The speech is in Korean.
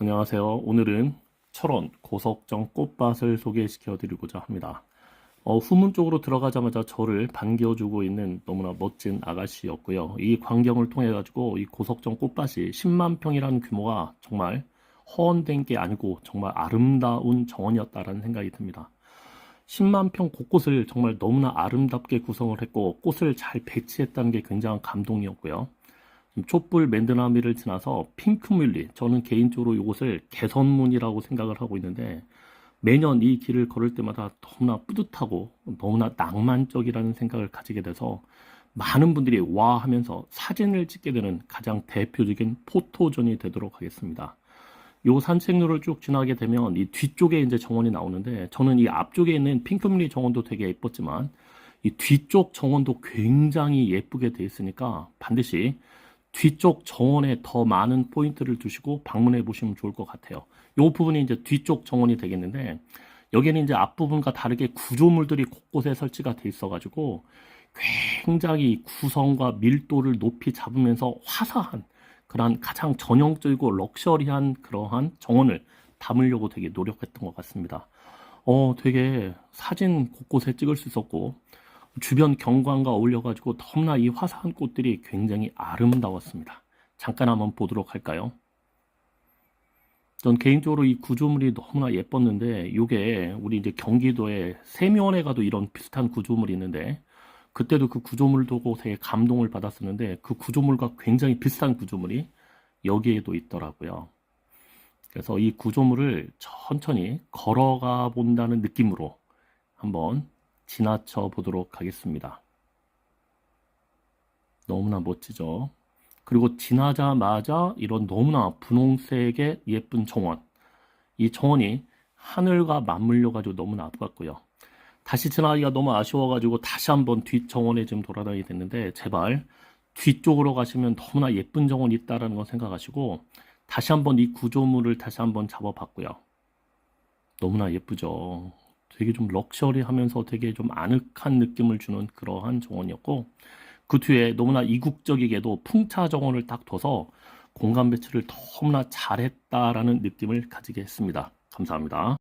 안녕하세요. 오늘은 철원 고석정 꽃밭을 소개시켜 드리고자 합니다. 어, 후문 쪽으로 들어가자마자 저를 반겨주고 있는 너무나 멋진 아가씨였고요. 이 광경을 통해 가지고 이 고석정 꽃밭이 10만 평이라는 규모가 정말 허언된 게 아니고 정말 아름다운 정원이었다라는 생각이 듭니다. 10만 평 곳곳을 정말 너무나 아름답게 구성을 했고 꽃을 잘 배치했다는 게 굉장한 감동이었고요. 촛불 맨드나미를 지나서 핑크뮬리 저는 개인적으로 이곳을 개선문이라고 생각을 하고 있는데 매년 이 길을 걸을 때마다 너무나 뿌듯하고 너무나 낭만적이라는 생각을 가지게 돼서 많은 분들이 와 하면서 사진을 찍게 되는 가장 대표적인 포토존이 되도록 하겠습니다. 요 산책로를 쭉 지나게 되면 이 뒤쪽에 이제 정원이 나오는데 저는 이 앞쪽에 있는 핑크뮬리 정원도 되게 예뻤지만 이 뒤쪽 정원도 굉장히 예쁘게 돼 있으니까 반드시 뒤쪽 정원에 더 많은 포인트를 두시고 방문해 보시면 좋을 것 같아요. 이 부분이 이제 뒤쪽 정원이 되겠는데 여기는 이제 앞부분과 다르게 구조물들이 곳곳에 설치가 돼 있어가지고 굉장히 구성과 밀도를 높이 잡으면서 화사한 그러한 가장 전형적이고 럭셔리한 그러한 정원을 담으려고 되게 노력했던 것 같습니다. 어, 되게 사진 곳곳에 찍을 수 있었고 주변 경관과 어울려가지고 너무나 이 화사한 꽃들이 굉장히 아름다웠습니다. 잠깐 한번 보도록 할까요? 전 개인적으로 이 구조물이 너무나 예뻤는데 이게 우리 이제 경기도에 세면에 가도 이런 비슷한 구조물이 있는데 그때도 그 구조물도 보고 되게 감동을 받았었는데 그 구조물과 굉장히 비슷한 구조물이 여기에도 있더라고요. 그래서 이 구조물을 천천히 걸어가 본다는 느낌으로 한번 지나쳐 보도록 하겠습니다. 너무나 멋지죠? 그리고 지나자마자 이런 너무나 분홍색의 예쁜 정원. 이 정원이 하늘과 맞물려 가지고 너무나 아팠고요. 다시 지나기가 너무 아쉬워 가지고 다시 한번 뒷 정원에 지금 돌아다니게 됐는데 제발 뒤쪽으로 가시면 너무나 예쁜 정원이 있다라는 거 생각하시고 다시 한번 이 구조물을 다시 한번 잡아봤고요. 너무나 예쁘죠. 되게 좀 럭셔리하면서 되게 좀 아늑한 느낌을 주는 그러한 정원이었고 그 뒤에 너무나 이국적이게도 풍차 정원을 딱 둬서 공간 배치를 너무나 잘했다라는 느낌을 가지게 했습니다. 감사합니다.